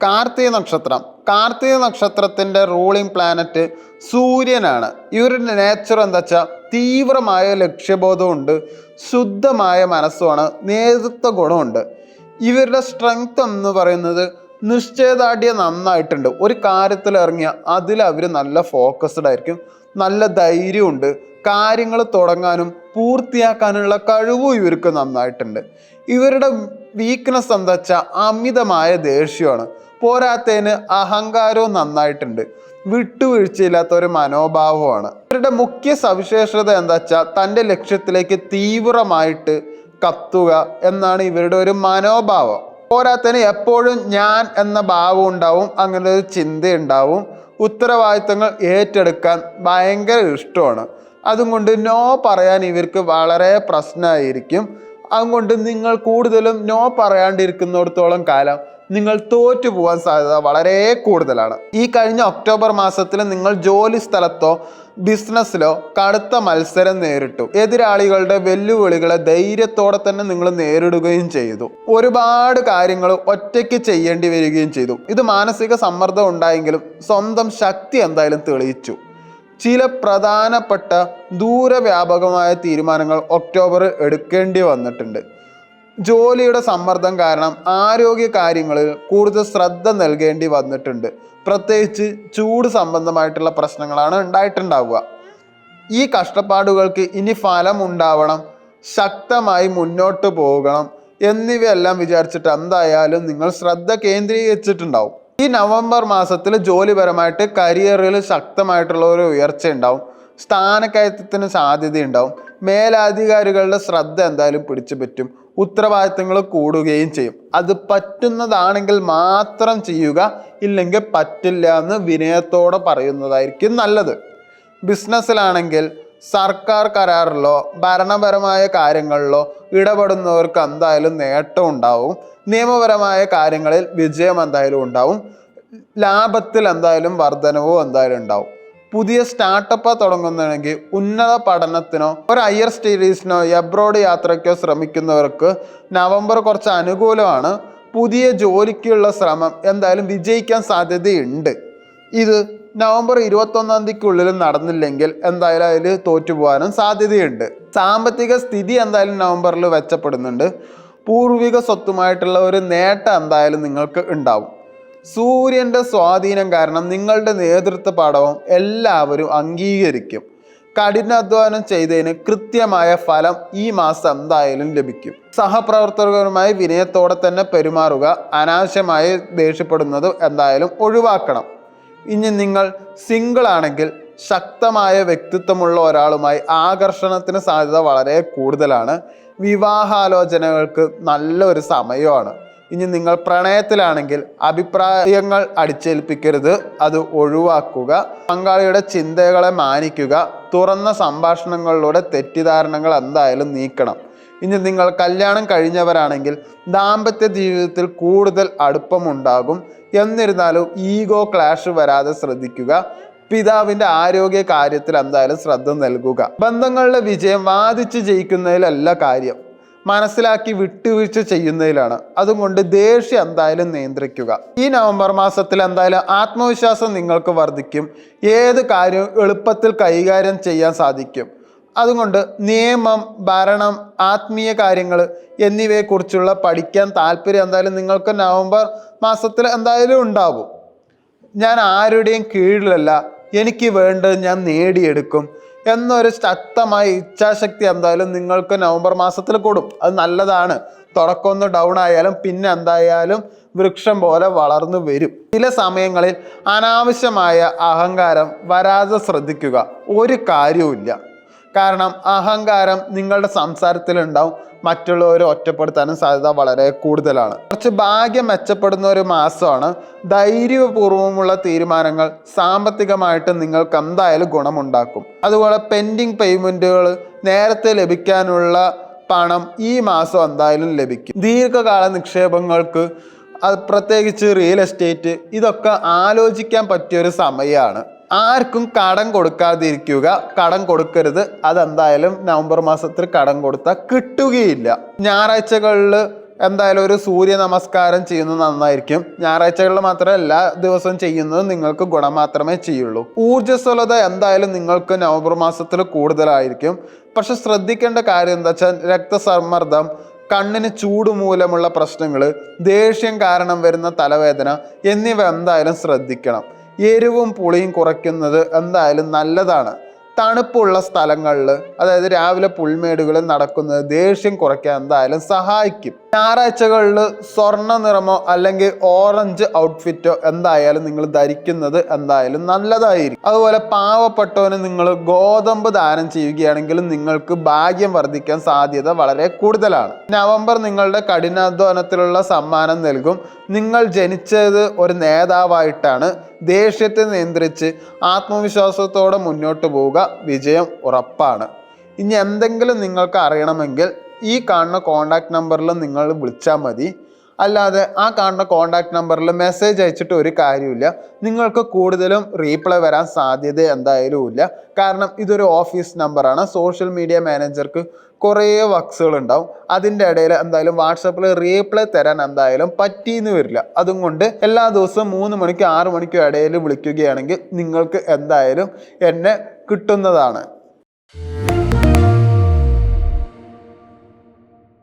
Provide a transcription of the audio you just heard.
കാർത്തിക നക്ഷത്രം. കാർത്തിക നക്ഷത്രത്തിന്റെ ruling planet സൂര്യനാണ്. ഇവരുടെ നേച്ചർ എന്താ വെച്ചാൽ തീവ്രമായ ലക്ഷ്യബോധമുണ്ട് ശുദ്ധമായ മനസ്സുമാണ് നേതൃത്വ ഗുണമുണ്ട്. ഇവരുടെ സ്ട്രെങ്ത് എന്ന് പറയുന്നത് നിശ്ചയദാർഢ്യം നന്നായിട്ടുണ്ട്. ഒരു കാര്യത്തിൽ ഇറങ്ങിയ അതിൽ അവർ നല്ല ഫോക്കസ്ഡ് ആയിരിക്കും നല്ല ധൈര്യമുണ്ട് കാര്യങ്ങൾ തുടങ്ങാനും പൂർത്തിയാക്കാനുള്ള കഴിവും ഇവർക്ക് നന്നായിട്ടുണ്ട്. ഇവരുടെ വീക്ക്നെസ് എന്താ വെച്ചാൽ അമിതമായ ദേഷ്യമാണ്. പോരാത്തതിന് അഹങ്കാരവും നന്നായിട്ടുണ്ട്. വിട്ടുവീഴ്ചയില്ലാത്ത ഒരു മനോഭാവമാണ് ഇവരുടെ മുഖ്യ സവിശേഷത എന്താ വെച്ചാൽ തന്റെ ലക്ഷ്യത്തിലേക്ക് തീവ്രമായിട്ട് കത്തുക എന്നാണ് ഇവരുടെ ഒരു മനോഭാവം. പോരാത്തതിന് എപ്പോഴും ഞാൻ എന്ന ഭാവം ഉണ്ടാവും അങ്ങനെ ഒരു ചിന്തയുണ്ടാവും. ഉത്തരവാദിത്തങ്ങൾ ഏറ്റെടുക്കാൻ ഭയങ്കര ഇഷ്ടമാണ്. അതുകൊണ്ട് നോ പറയാൻ ഇവർക്ക് വളരെ പ്രശ്നമായിരിക്കും. അതുകൊണ്ട് നിങ്ങൾ കൂടുതലും നോ പറയാണ്ടിരിക്കുന്നിടത്തോളം കാലം നിങ്ങൾ തോറ്റു പോകാൻ സാധ്യത വളരെ കൂടുതലാണ്. ഈ കഴിഞ്ഞ ഒക്ടോബർ മാസത്തിൽ നിങ്ങൾ ജോലി സ്ഥലത്തോ ബിസിനസ്സിലോ കടുത്ത മത്സരം നേരിട്ടു. എതിരാളികളുടെ വെല്ലുവിളികളെ ധൈര്യത്തോടെ തന്നെ നിങ്ങൾ നേരിടുകയും ചെയ്തു. ഒരുപാട് കാര്യങ്ങൾ ഒറ്റയ്ക്ക് ചെയ്യേണ്ടി വരികയും ചെയ്തു. ഇത് മാനസിക സമ്മർദ്ദം ഉണ്ടായെങ്കിലും സ്വന്തം ശക്തി എന്തായാലും തെളിയിച്ചു. ചില പ്രധാനപ്പെട്ട ദൂരവ്യാപകമായ തീരുമാനങ്ങൾ ഒക്ടോബറിൽ എടുക്കേണ്ടി വന്നിട്ടുണ്ട്. ജോലിയുടെ സമ്മർദ്ദം കാരണം ആരോഗ്യ കാര്യങ്ങളിൽ കൂടുതൽ ശ്രദ്ധ നൽകേണ്ടി വന്നിട്ടുണ്ട്. പ്രത്യേകിച്ച് ചൂട് സംബന്ധമായിട്ടുള്ള പ്രശ്നങ്ങളാണ് ഉണ്ടായിട്ടുണ്ടാവുക. ഈ കഷ്ടപ്പാടുകൾക്ക് ഇനി ഫലം ഉണ്ടാവണം. ശക്തമായി മുന്നോട്ട് പോകണം എന്നിവയെല്ലാം വിചാരിച്ചിട്ട് എന്തായാലും നിങ്ങൾ ശ്രദ്ധ കേന്ദ്രീകരിച്ചിട്ടുണ്ടാവും. ഈ നവംബർ മാസത്തിൽ ജോലിപരമായിട്ട് കരിയറിൽ ശക്തമായിട്ടുള്ള ഒരു ഉയർച്ച ഉണ്ടാവും. സ്ഥാനക്കയറ്റത്തിന് സാധ്യതയുണ്ടാവും. മേലധികാരികളുടെ ശ്രദ്ധ എന്തായാലും പിടിച്ചു പറ്റും ഉത്തരവാദിത്തങ്ങൾ കൂടുകയും ചെയ്യും. അത് പറ്റുന്നതാണെങ്കിൽ മാത്രം ചെയ്യുക ഇല്ലെങ്കിൽ പറ്റില്ല എന്ന് വിനയത്തോടെ പറയുന്നതായിരിക്കും നല്ലത്. ബിസിനസ്സിലാണെങ്കിൽ സർക്കാർ കരാറിലോ ഭരണപരമായ കാര്യങ്ങളിലോ ഇടപെടുന്നവർക്ക് എന്തായാലും നേട്ടം ഉണ്ടാവും. നിയമപരമായ കാര്യങ്ങളിൽ വിജയം എന്തായാലും ഉണ്ടാവും. ലാഭത്തിൽ എന്തായാലും വർധനവും എന്തായാലും ഉണ്ടാവും. പുതിയ സ്റ്റാർട്ടപ്പ് തുടങ്ങുന്നതെങ്കിൽ ഉന്നത പഠനത്തിനോ ഒരു ഹയർ സ്റ്റഡീസിനോ എബ്രോഡ് യാത്രയ്ക്കോ ശ്രമിക്കുന്നവർക്ക് നവംബർ കുറച്ച് അനുകൂലമാണ്. പുതിയ ജോലിക്കുള്ള ശ്രമം എന്തായാലും വിജയിക്കാൻ സാധ്യതയുണ്ട്. ഇത് നവംബർ ഇരുപത്തൊന്നാം തീയതിക്കുള്ളിൽ നടന്നില്ലെങ്കിൽ എന്തായാലും അതിൽ തോറ്റുപോകാനും സാധ്യതയുണ്ട്. സാമ്പത്തിക സ്ഥിതി എന്തായാലും നവംബറിൽ മെച്ചപ്പെടുന്നുണ്ട് പൂർവിക സ്വത്തുമായിട്ടുള്ള ഒരു നേട്ടം എന്തായാലും നിങ്ങൾക്ക് ഉണ്ടാവും. സൂര്യന്റെ സ്വാധീനം കാരണം നിങ്ങളുടെ നേതൃത്വ പാഠവും എല്ലാവരും അംഗീകരിക്കും. കഠിനാധ്വാനം ചെയ്തതിന് കൃത്യമായ ഫലം ഈ മാസം എന്തായാലും ലഭിക്കും. സഹപ്രവർത്തകരുമായി വിനയത്തോടെ തന്നെ പെരുമാറുക അനാവശ്യമായി ദേഷ്യപ്പെടുന്നത് എന്തായാലും ഒഴിവാക്കണം. ഇനി നിങ്ങൾ സിംഗിൾ ആണെങ്കിൽ ശക്തമായ വ്യക്തിത്വമുള്ള ഒരാളുമായി ആകർഷണത്തിന് സാധ്യത വളരെ കൂടുതലാണ്. വിവാഹാലോചനകൾക്ക് നല്ലൊരു സമയമാണ്. ഇനി നിങ്ങൾ പ്രണയത്തിലാണെങ്കിൽ അഭിപ്രായങ്ങൾ അടിച്ചേൽപ്പിക്കരുത്. അത് ഒഴിവാക്കുക. പങ്കാളിയുടെ ചിന്തകളെ മാനിക്കുക. തുറന്ന സംഭാഷണങ്ങളിലൂടെ തെറ്റിദ്ധാരണകൾ എന്തായാലും നീക്കണം. ഇനി നിങ്ങൾ കല്യാണം കഴിഞ്ഞവരാണെങ്കിൽ ദാമ്പത്യ ജീവിതത്തിൽ കൂടുതൽ അടുപ്പമുണ്ടാകും. എന്നിരുന്നാലും ഈഗോ ക്ലാഷ് വരാതെ ശ്രദ്ധിക്കുക. പിതാവിന്റെ ആരോഗ്യ കാര്യത്തിൽ എന്തായാലും ശ്രദ്ധ നൽകുക. ബന്ധങ്ങളുടെ വിജയം വാദിച്ച് ജയിക്കുന്നതിലല്ല കാര്യം. മനസ്സിലാക്കി വിട്ടുവീഴ്ച ചെയ്യുന്നതിലാണ്. അതുകൊണ്ട് ദേഷ്യം എന്തായാലും നിയന്ത്രിക്കുക. ഈ നവംബർ മാസത്തിൽ എന്തായാലും ആത്മവിശ്വാസം നിങ്ങൾക്ക് വർദ്ധിക്കും. ഏത് കാര്യവും എളുപ്പത്തിൽ കൈകാര്യം ചെയ്യാൻ സാധിക്കും. അതുകൊണ്ട് നിയമം ഭരണം ആത്മീയ കാര്യങ്ങൾ എന്നിവയെക്കുറിച്ചുള്ള പഠിക്കാൻ താല്പര്യം എന്തായാലും നിങ്ങൾക്ക് നവംബർ മാസത്തിൽ എന്തായാലും ഉണ്ടാവും. ഞാൻ ആരുടെയും കീഴിലല്ല. എനിക്ക് വേണ്ടത് ഞാൻ നേടിയെടുക്കും. എന്നൊരു ശക്തമായ ഇച്ഛാശക്തി എന്തായാലും നിങ്ങൾക്ക് നവംബർ മാസത്തിൽ കൂടും. അത് നല്ലതാണ്. തുടക്കം ഒന്ന് ഡൗൺ ആയാലും പിന്നെ എന്തായാലും വൃക്ഷം പോലെ വളർന്നു വരും. ചില സമയങ്ങളിൽ അനാവശ്യമായ അഹങ്കാരം വരാതെ ശ്രദ്ധിക്കുക. ഒരു കാര്യവുമില്ല. കാരണം അഹങ്കാരം നിങ്ങളുടെ സംസാരത്തിൽ ഉണ്ടാവും മറ്റുള്ളവരെ ഒറ്റപ്പെടുത്താനും സാധ്യത വളരെ കൂടുതലാണ്. കുറച്ച് ഭാഗ്യം മെച്ചപ്പെടുന്ന ഒരു മാസമാണ്. ധൈര്യപൂർവമുള്ള തീരുമാനങ്ങൾ സാമ്പത്തികമായിട്ട് നിങ്ങൾക്ക് എന്തായാലും ഗുണമുണ്ടാക്കും. അതുപോലെ പെൻഡിങ് പേയ്മെന്റുകൾ നേരത്തെ ലഭിക്കാനുള്ള പണം ഈ മാസം എന്തായാലും ലഭിക്കും. ദീർഘകാല നിക്ഷേപങ്ങൾക്ക് പ്രത്യേകിച്ച് റിയൽ എസ്റ്റേറ്റ് ഇതൊക്കെ ആലോചിക്കാൻ പറ്റിയൊരു സമയമാണ്. ആർക്കും കടം കൊടുക്കാതിരിക്കുക. കടം കൊടുക്കരുത്. അതെന്തായാലും നവംബർ മാസത്തിൽ കടം കൊടുത്താൽ കിട്ടുകയില്ല. ഞായറാഴ്ചകളിൽ എന്തായാലും ഒരു സൂര്യ നമസ്കാരം ചെയ്യുന്നത് നന്നായിരിക്കും. ഞായറാഴ്ചകളിൽ മാത്രമേ എല്ലാ ദിവസവും ചെയ്യുന്നത് നിങ്ങൾക്ക് ഗുണം മാത്രമേ ചെയ്യുള്ളൂ. ഊർജസ്വലത എന്തായാലും നിങ്ങൾക്ക് നവംബർ മാസത്തിൽ കൂടുതലായിരിക്കും. പക്ഷെ ശ്രദ്ധിക്കേണ്ട കാര്യം എന്താ വെച്ചാൽ രക്തസമ്മർദ്ദം കണ്ണിന് ചൂട് മൂലമുള്ള പ്രശ്നങ്ങൾ ദേഷ്യം കാരണം വരുന്ന തലവേദന എന്നിവ എന്തായാലും ശ്രദ്ധിക്കണം. എരിവും പുളിയും കുറയ്ക്കുന്നത് എന്തായാലും നല്ലതാണ്. തണുപ്പുള്ള സ്ഥലങ്ങളിൽ അതായത് രാവിലെ പുൽമേടുകളിൽ നടക്കുന്നത് ദേഷ്യം കുറയ്ക്കാൻ എന്തായാലും സഹായിക്കും. ഞായറാഴ്ചകളിൽ സ്വർണ നിറമോ അല്ലെങ്കിൽ ഓറഞ്ച് ഔട്ട്ഫിറ്റോ എന്തായാലും നിങ്ങൾ ധരിക്കുന്നത് എന്തായാലും നല്ലതായിരിക്കും. അതുപോലെ പാവപ്പെട്ടവന് നിങ്ങൾ ഗോതമ്പ് ദാനം ചെയ്യുകയാണെങ്കിൽ നിങ്ങൾക്ക് ഭാഗ്യം വർദ്ധിക്കാൻ സാധ്യത വളരെ കൂടുതലാണ്. നവംബർ നിങ്ങളുടെ കഠിനാധ്വാനത്തിലുള്ള സമ്മാനം നൽകും. നിങ്ങൾ ജനിച്ചത് ഒരു നേതാവായിട്ടാണ് ദേഷ്യത്തെ നിയന്ത്രിച്ച് ആത്മവിശ്വാസത്തോടെ മുന്നോട്ട് പോവുക വിജയം ഉറപ്പാണ്. ഇനി എന്തെങ്കിലും നിങ്ങൾക്ക് അറിയണമെങ്കിൽ ഈ കാണുന്ന കോണ്ടാക്ട് നമ്പറിൽ നിങ്ങൾ വിളിച്ചാൽ മതി. അല്ലാതെ ആ കാണുന്ന കോണ്ടാക്ട് നമ്പറിൽ മെസ്സേജ് അയച്ചിട്ട് ഒരു കാര്യമില്ല നിങ്ങൾക്ക് കൂടുതലും റീപ്ലൈ വരാൻ സാധ്യത എന്തായാലും ഇല്ല. കാരണം ഇതൊരു ഓഫീസ് നമ്പറാണ് സോഷ്യൽ മീഡിയ മാനേജർക്ക് കുറേ വർക്ക്സുകൾ ഉണ്ടാവും. അതിന്റെ ഇടയിൽ എന്തായാലും വാട്സപ്പിൽ റീപ്ലൈ തരാൻ എന്തായാലും പറ്റിയെന്ന് വരില്ല. അതും കൊണ്ട് എല്ലാ ദിവസവും മൂന്ന് മണിക്കും ആറ് മണിക്കും ഇടയിൽ വിളിക്കുകയാണെങ്കിൽ നിങ്ങൾക്ക് എന്തായാലും എന്നെ കിട്ടുന്നതാണ്.